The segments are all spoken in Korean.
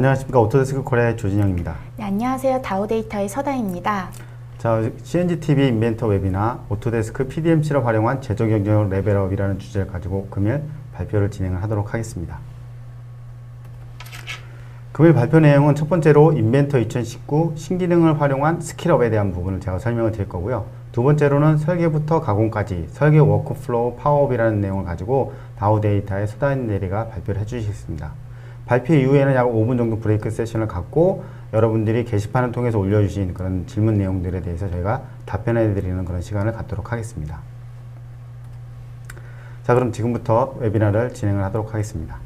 안녕하십니까 오토데스크 코리아의 조진영입니다. 네, 안녕하세요. 다우데이터의 서다입니다. 자, CNGTV 인벤터 웹이나 오토데스크 PDMC를 활용한 제조 경쟁력 레벨업이라는 주제를 가지고 금일 발표를 진행을 하도록 하겠습니다. 금일 발표 내용은 첫 번째로 인벤터 2019 신기능을 활용한 스킬업에 대한 부분을 제가 설명을 드릴 거고요. 두 번째로는 설계부터 가공까지 설계 워크플로우 파워업이라는 내용을 가지고 다우데이터의 서다인 대리가 발표를 해주시겠습니다. 발표 이후에는 약 5분 정도 브레이크 세션을 갖고 여러분들이 게시판을 통해서 올려주신 그런 질문 내용들에 대해서 저희가 답변해 드리는 그런 시간을 갖도록 하겠습니다. 자, 그럼 지금부터 웨비나를 진행을 하도록 하겠습니다.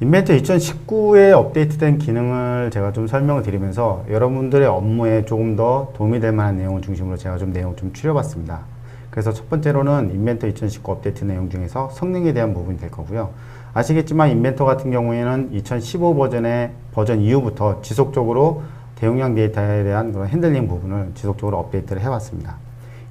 인벤터 2019에 업데이트된 기능을 제가 좀 설명을 드리면서 여러분들의 업무에 조금 더 도움이 될 만한 내용을 중심으로 제가 좀 내용을 좀 추려봤습니다. 그래서 첫 번째로는 인벤터 2019 업데이트 내용 중에서 성능에 대한 부분이 될 거고요. 아시겠지만 인벤터 같은 경우에는 2015 버전의 버전 이후부터 지속적으로 대용량 데이터에 대한 그런 핸들링 부분을 지속적으로 업데이트를 해왔습니다.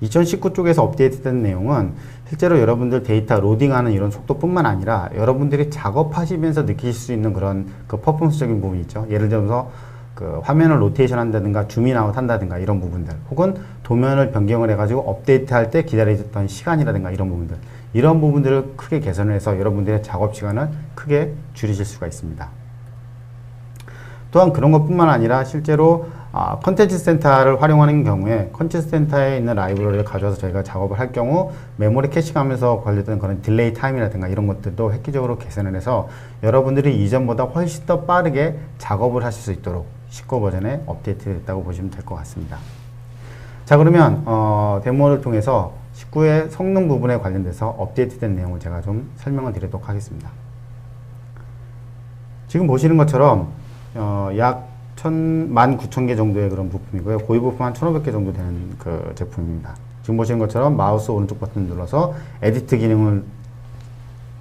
2019 쪽에서 업데이트된 내용은 실제로 여러분들 데이터 로딩하는 이런 속도뿐만 아니라 여러분들이 작업하시면서 느끼실 수 있는 그런 그 퍼포먼스적인 부분이 있죠. 예를 들어서 그 화면을 로테이션 한다든가 줌인아웃 한다든가 이런 부분들 혹은 도면을 변경을 해가지고 업데이트 할 때 기다리셨던 시간이라든가 이런 부분들 이런 부분들을 크게 개선을 해서 여러분들의 작업 시간을 크게 줄이실 수가 있습니다. 또한 그런 것뿐만 아니라 실제로 아, 컨텐츠 센터를 활용하는 경우에 컨텐츠 센터에 있는 라이브러리를 가져와서 저희가 작업을 할 경우 메모리 캐싱하면서 관련된 그런 딜레이 타임이라든가 이런 것들도 획기적으로 개선을 해서 여러분들이 이전보다 훨씬 더 빠르게 작업을 하실 수 있도록 19 버전에 업데이트 됐다고 보시면 될 것 같습니다. 자 그러면 어, 데모를 통해서 19의 성능 부분에 관련돼서 업데이트된 내용을 제가 좀 설명을 드리도록 하겠습니다. 지금 보시는 것처럼 어, 약 19,000개 정도의 그런 부품이고요. 고유 부품 한 1,500개 정도 되는 그 제품입니다. 지금 보시는 것처럼 마우스 오른쪽 버튼 눌러서 에디트 기능을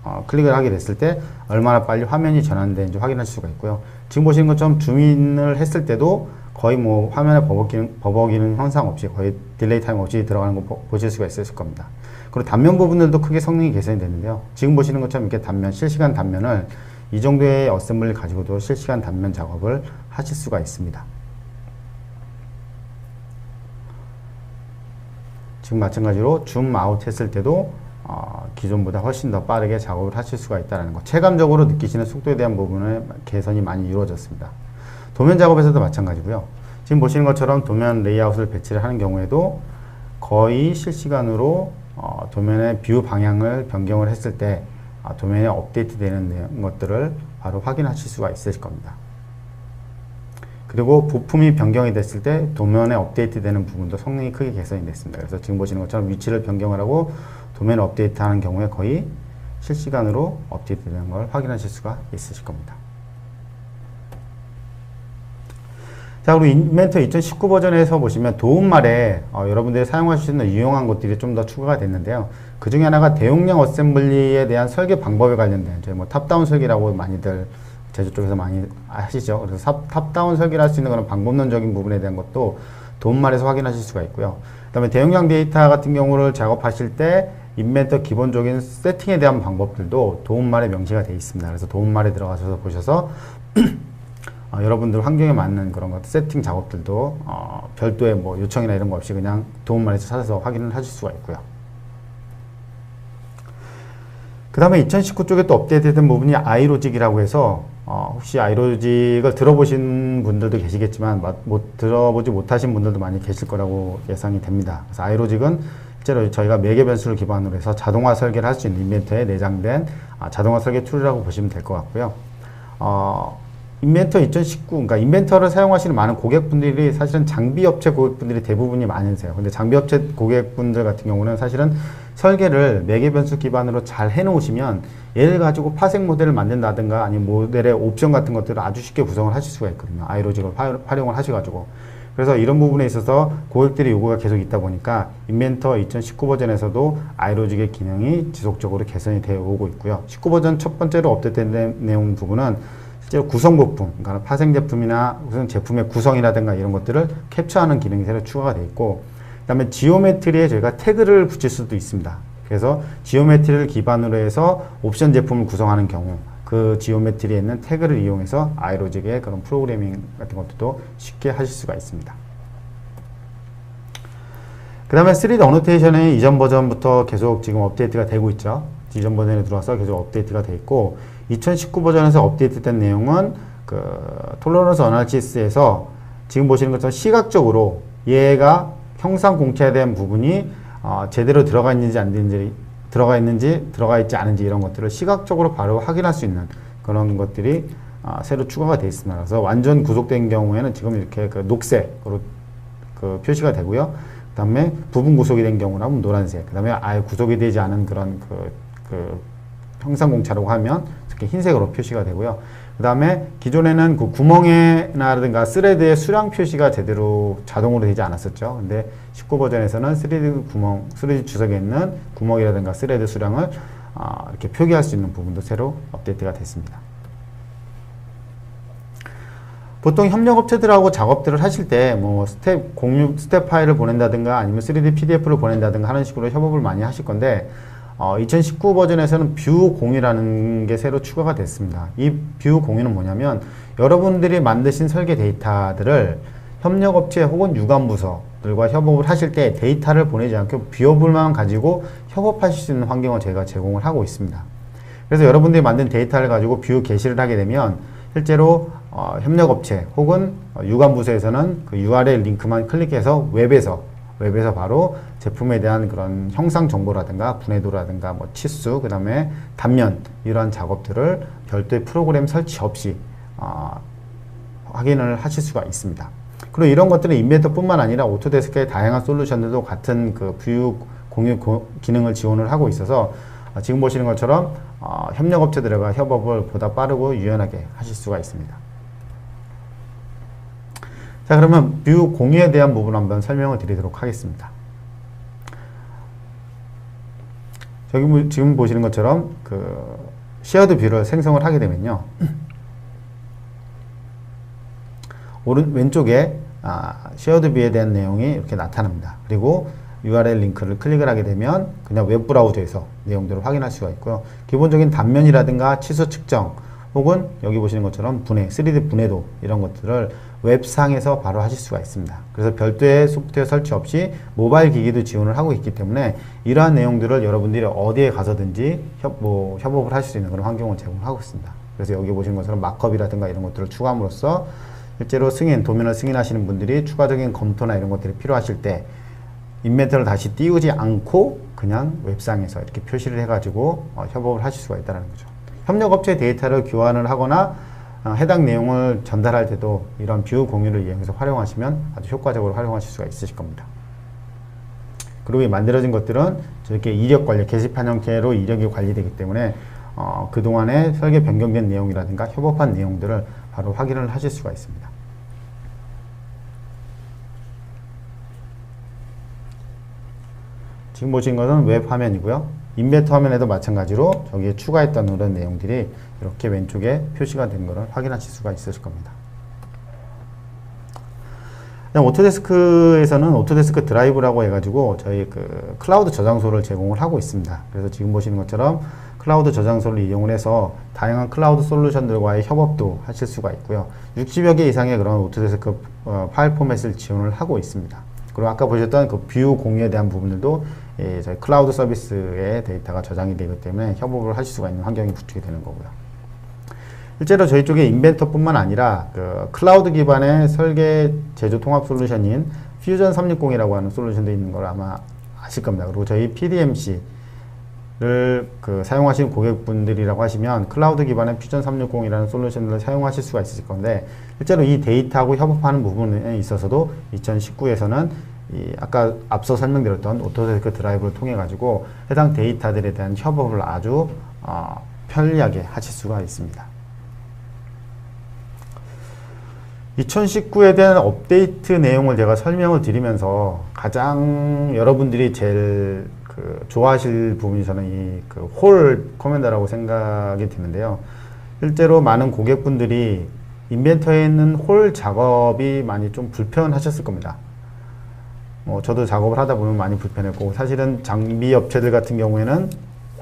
어, 클릭을 하게 됐을 때 얼마나 빨리 화면이 전환되는지 확인할 수가 있고요. 지금 보시는 것처럼 줌인을 했을 때도 거의 뭐 화면에 버벅이는, 버벅이는 현상 없이 거의 딜레이 타임 없이 들어가는 거 보, 보실 수가 있으실 겁니다. 그리고 단면 부분들도 크게 성능이 개선이 됐는데요. 지금 보시는 것처럼 이렇게 단면, 실시간 단면을 이 정도의 어셈블리를 가지고도 실시간 단면 작업을 하실 수가 있습니다. 지금 마찬가지로 줌 아웃 했을 때도 어, 기존보다 훨씬 더 빠르게 작업을 하실 수가 있다는 것. 체감적으로 느끼시는 속도에 대한 부분의 개선이 많이 이루어졌습니다. 도면 작업에서도 마찬가지고요. 지금 보시는 것처럼 도면 레이아웃을 배치를 하는 경우에도 거의 실시간으로 어, 도면의 뷰 방향을 변경을 했을 때 아, 도면에 업데이트 되는 것들을 바로 확인하실 수가 있으실 겁니다. 그리고 부품이 변경이 됐을 때 도면에 업데이트 되는 부분도 성능이 크게 개선이 됐습니다. 그래서 지금 보시는 것처럼 위치를 변경을 하고 도면 업데이트 하는 경우에 거의 실시간으로 업데이트 되는 걸 확인하실 수가 있으실 겁니다. 자, 그리고 인벤터 2019 버전에서 보시면 도움말에 어, 여러분들이 사용하실 수 있는 유용한 것들이 좀 더 추가가 됐는데요. 그 중에 하나가 대용량 어셈블리에 대한 설계 방법에 관련된 저희 뭐 탑다운 설계라고 많이들 제조 쪽에서 많이 하시죠. 그래서 탑, 탑다운 설계를 할 수 있는 그런 방법론적인 부분에 대한 것도 도움말에서 확인하실 수가 있고요. 그 다음에 대용량 데이터 같은 경우를 작업하실 때 인벤터 기본적인 세팅에 대한 방법들도 도움말에 명시가 되어 있습니다. 그래서 도움말에 들어가셔서 보셔서 어, 여러분들 환경에 맞는 그런 것 세팅 작업들도 어, 별도의 뭐 요청이나 이런 거 없이 그냥 도움말에서 찾아서 확인을 하실 수가 있고요. 그 다음에 2019 쪽에 또 업데이트된 부분이 아이로직이라고 해서 어, 혹시 아이로직을 들어보신 분들도 계시겠지만 못 들어보지 못하신 분들도 많이 계실 거라고 예상이 됩니다. 그래서 아이로직은 실제로 저희가 매개 변수를 기반으로 해서 자동화 설계를 할 수 있는 인벤터에 내장된 아, 자동화 설계 툴이라고 보시면 될 것 같고요. 어, 인벤터 2019, 그러니까 인벤터를 사용하시는 많은 고객분들이 사실은 장비 업체 고객분들이 대부분이 많으세요. 근데 장비 업체 고객분들 같은 경우는 사실은 설계를 매개 변수 기반으로 잘 해놓으시면 얘를 가지고 파생 모델을 만든다든가 아니면 모델의 옵션 같은 것들을 아주 쉽게 구성을 하실 수가 있거든요. 아이로직을 활용을 하셔가지고. 그래서 이런 부분에 있어서 고객들의 요구가 계속 있다 보니까 인벤터 2019 버전에서도 아이로직의 기능이 지속적으로 개선이 되어 오고 있고요. 19 버전 첫 번째로 업데이트된 내용 부분은 실제로 구성 부품, 그러니까 파생 제품이나 무슨 제품의 구성이라든가 이런 것들을 캡처하는 기능이 새로 추가가 되어 있고, 그 다음에 지오메트리에 저희가 태그를 붙일 수도 있습니다. 그래서 지오메트리를 기반으로 해서 옵션 제품을 구성하는 경우, 그 지오메트리에 있는 태그를 이용해서 아이로직의 그런 프로그래밍 같은 것도 쉽게 하실 수가 있습니다. 그 다음에 3D 어노테이션의 이전 버전부터 계속 지금 업데이트가 되고 있죠. 이전 버전에 들어와서 계속 업데이트가 돼 있고 2019 버전에서 업데이트된 내용은 그 톨러런스 어나리시스에서 지금 보시는 것처럼 시각적으로 얘가 형상 공체된 부분이 어, 제대로 들어가 있는지 안 되는지 들어가 있는지 들어가 있지 않은지 이런 것들을 시각적으로 바로 확인할 수 있는 그런 것들이 아, 새로 추가가 되어 있습니다. 그래서 완전 구속된 경우에는 지금 이렇게 그 녹색으로 그 표시가 되고요. 그 다음에 부분 구속이 된 경우는 노란색. 그 다음에 아예 구속이 되지 않은 그런 그, 그 형상 공차라고 하면 이렇게 흰색으로 표시가 되고요. 그 다음에 기존에는 그 구멍에나라든가 스레드의 수량 표시가 제대로 자동으로 되지 않았었죠. 근데 19 버전에서는 3D 구멍, 3D 주석에 있는 구멍이라든가 스레드 수량을 아, 이렇게 표기할 수 있는 부분도 새로 업데이트가 됐습니다. 보통 협력업체들하고 작업들을 하실 때 뭐 스텝 공유 스텝 파일을 보낸다든가 아니면 3D PDF를 보낸다든가 하는 식으로 협업을 많이 하실 건데 어, 2019 버전에서는 뷰 공유라는 게 새로 추가가 됐습니다. 이 뷰 공유는 뭐냐면 여러분들이 만드신 설계 데이터들을 협력업체 혹은 유관부서들과 협업을 하실 때 데이터를 보내지 않고 뷰어블만 가지고 협업하실 수 있는 환경을 저희가 제공을 하고 있습니다. 그래서 여러분들이 만든 데이터를 가지고 뷰 게시를 하게 되면 실제로 어, 협력업체 혹은 어, 유관부서에서는 그 URL 링크만 클릭해서 웹에서 웹에서 바로 제품에 대한 그런 형상 정보라든가 분해도라든가 뭐 치수 그 다음에 단면 이러한 작업들을 별도의 프로그램 설치 없이 어, 확인을 하실 수가 있습니다. 그리고 이런 것들은 인벤터뿐만 아니라 오토데스크의 다양한 솔루션들도 같은 그뷰 공유 고- 기능을 지원을 하고 있어서 어, 지금 보시는 것처럼 어, 협력업체들과 협업을 보다 빠르고 유연하게 하실 수가 있습니다. 자 그러면 뷰 공유에 대한 부분 한번 설명을 드리도록 하겠습니다. 저기 보- 지금 보시는 것처럼 그 쉐어드 뷰를 생성을 하게 되면요. 오른 왼쪽에 아, 쉐어드 뷰에 대한 내용이 이렇게 나타납니다. 그리고 URL 링크를 클릭을 하게 되면 그냥 웹 브라우저에서 내용들을 확인할 수가 있고요. 기본적인 단면이라든가 치수 측정 혹은 여기 보시는 것처럼 분해, 3D 분해도 이런 것들을 웹상에서 바로 하실 수가 있습니다. 그래서 별도의 소프트웨어 설치 없이 모바일 기기도 지원을 하고 있기 때문에 이러한 내용들을 여러분들이 어디에 가서든지 협, 뭐, 협업을 하실 수 있는 그런 환경을 제공하고 있습니다. 그래서 여기 보시는 것처럼 마크업이라든가 이런 것들을 추가함으로써 실제로 승인, 도면을 승인하시는 분들이 추가적인 검토나 이런 것들이 필요하실 때 인벤터를 다시 띄우지 않고 그냥 웹상에서 이렇게 표시를 해가지고 어, 협업을 하실 수가 있다는 거죠. 협력업체 데이터를 교환을 하거나 어, 해당 내용을 전달할 때도 이런 뷰 공유를 이용해서 활용하시면 아주 효과적으로 활용하실 수가 있으실 겁니다. 그리고 이 만들어진 것들은 저렇게 이력 관리, 게시판 형태로 이력이 관리되기 때문에 어, 그동안에 설계 변경된 내용이라든가 협업한 내용들을 바로 확인을 하실 수가 있습니다. 지금 보신 것은 웹 화면이고요. 인벤터 화면에도 마찬가지로 저기에 추가했던 그런 내용들이 이렇게 왼쪽에 표시가 된 것을 확인하실 수가 있으실 겁니다. 오토데스크에서는 오토데스크 드라이브라고 해가지고 저희 그 클라우드 저장소를 제공을 하고 있습니다. 그래서 지금 보시는 것처럼 클라우드 저장소를 이용을 해서 다양한 클라우드 솔루션들과의 협업도 하실 수가 있고요. 60여 개 이상의 그런 오토데스크 어, 파일 포맷을 지원을 하고 있습니다. 그리고 아까 보셨던 그 뷰 공유에 대한 부분들도 예, 저희 클라우드 서비스의 데이터가 저장이 되기 때문에 협업을 하실 수가 있는 환경이 구축이 되는 거고요. 실제로 저희 쪽에 인벤터뿐만 아니라 그 클라우드 기반의 설계 제조 통합 솔루션인 퓨전 360이라고 하는 솔루션도 있는 걸 아마 아실 겁니다. 그리고 저희 PDMC를 그 사용하시는 고객분들이라고 하시면 클라우드 기반의 퓨전 360이라는 솔루션을 사용하실 수가 있으실 건데 실제로 이 데이터하고 협업하는 부분에 있어서도 2019에서는 이 아까 앞서 설명드렸던 오토데스크 드라이브를 통해 가지고 해당 데이터들에 대한 협업을 아주 어, 편리하게 하실 수가 있습니다. 2019에 대한 업데이트 내용을 제가 설명을 드리면서 가장 여러분들이 제일 그 좋아하실 부분이 저는 이그홀 커맨더라고 생각이 드는데요. 실제로 많은 고객분들이 인벤터에 있는 홀 작업이 많이 좀 불편하셨을 겁니다. 뭐 저도 작업을 하다 보면 많이 불편했고 사실은 장비 업체들 같은 경우에는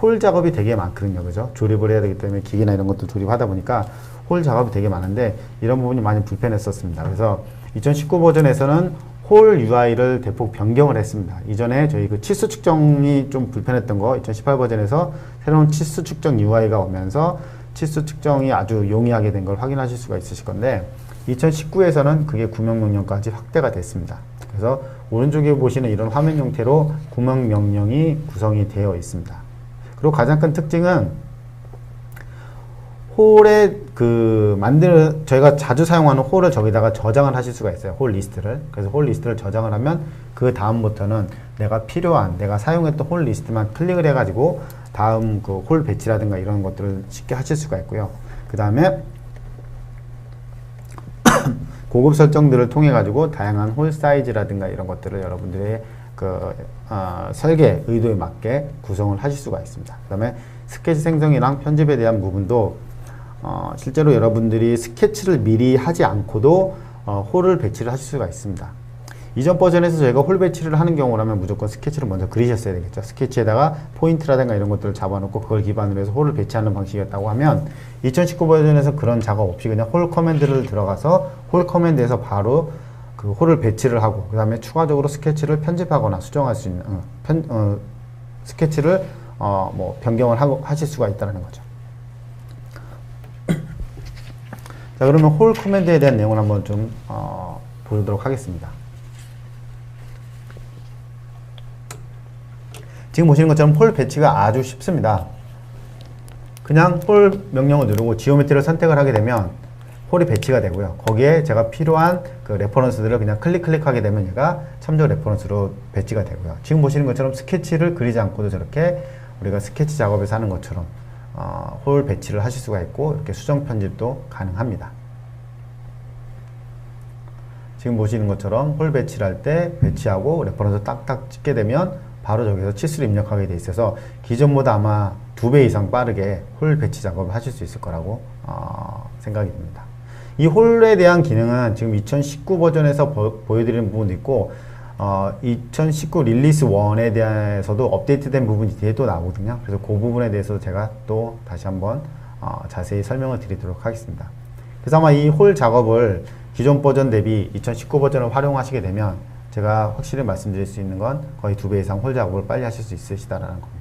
홀 작업이 되게 많거든요. 그죠? 조립을 해야 되기 때문에 기계나 이런 것도 조립하다 보니까 홀 작업이 되게 많은데 이런 부분이 많이 불편했었습니다. 그래서 2019 버전에서는 홀 UI를 대폭 변경을 했습니다. 이전에 저희 그 치수 측정이 좀 불편했던 거 2018 버전에서 새로운 치수 측정 UI가 오면서 치수 측정이 아주 용이하게 된 걸 확인하실 수가 있으실 건데 2019에서는 그게 구명 명령까지 확대가 됐습니다. 그래서 오른쪽에 보시는 이런 화면 형태로 구명 명령이 구성이 되어 있습니다. 그리고 가장 큰 특징은 홀에 그 만들 저희가 자주 사용하는 홀을 저기다가 저장을 하실 수가 있어요. 홀 리스트를. 그래서 홀 리스트를 저장을 하면 그 다음부터는 내가 필요한 내가 사용했던 홀 리스트만 클릭을 해 가지고 다음 그 홀 배치라든가 이런 것들을 쉽게 하실 수가 있고요. 그 다음에 고급 설정들을 통해 가지고 다양한 홀 사이즈라든가 이런 것들을 여러분들의 그 어, 설계 의도에 맞게 구성을 하실 수가 있습니다. 그 다음에 스케치 생성이랑 편집에 대한 부분도 어, 실제로 여러분들이 스케치를 미리 하지 않고도 어, 홀을 배치를 하실 수가 있습니다. 이전 버전에서 저희가 홀 배치를 하는 경우라면 무조건 스케치를 먼저 그리셨어야 되겠죠. 스케치에다가 포인트라든가 이런 것들을 잡아놓고 그걸 기반으로 해서 홀을 배치하는 방식이었다고 하면 2019 버전에서 그런 작업 없이 그냥 홀 커맨드를 들어가서 홀 커맨드에서 바로 그 홀을 배치를 하고 그 다음에 추가적으로 스케치를 편집하거나 수정할 수 있는 어, 편, 어, 스케치를 어, 뭐 변경을 하고 하실 수가 있다는 거죠. 자 그러면 홀 커맨드에 대한 내용을 한번 좀 어, 보도록 하겠습니다. 지금 보시는 것처럼 홀 배치가 아주 쉽습니다. 그냥 홀 명령을 누르고 지오메트리를 선택을 하게 되면 홀이 배치가 되고요. 거기에 제가 필요한 그 레퍼런스들을 그냥 클릭 클릭하게 되면 얘가 참조 레퍼런스로 배치가 되고요. 지금 보시는 것처럼 스케치를 그리지 않고도 저렇게 우리가 스케치 작업에서 하는 것처럼 어, 홀 배치를 하실 수가 있고 이렇게 수정 편집도 가능합니다. 지금 보시는 것처럼 홀 배치를 할 때 배치하고 레퍼런스 딱딱 찍게 되면 바로 저기서 치수를 입력하게 돼 있어서 기존보다 아마 두 배 이상 빠르게 홀 배치 작업을 하실 수 있을 거라고 어, 생각이 듭니다. 이 홀에 대한 기능은 지금 2019 버전에서 보, 여드리는 부분도 있고 어, 2019 릴리스 1에 대해서도 업데이트된 부분이 뒤에 또 나오거든요. 그래서 그 부분에 대해서 제가 또 다시 한번 어, 자세히 설명을 드리도록 하겠습니다. 그래서 아마 이 홀 작업을 기존 버전 대비 2019 버전을 활용하시게 되면 제가 확실히 말씀드릴 수 있는 건 거의 두 배 이상 홀 작업을 빨리 하실 수 있으시다라는 겁니다.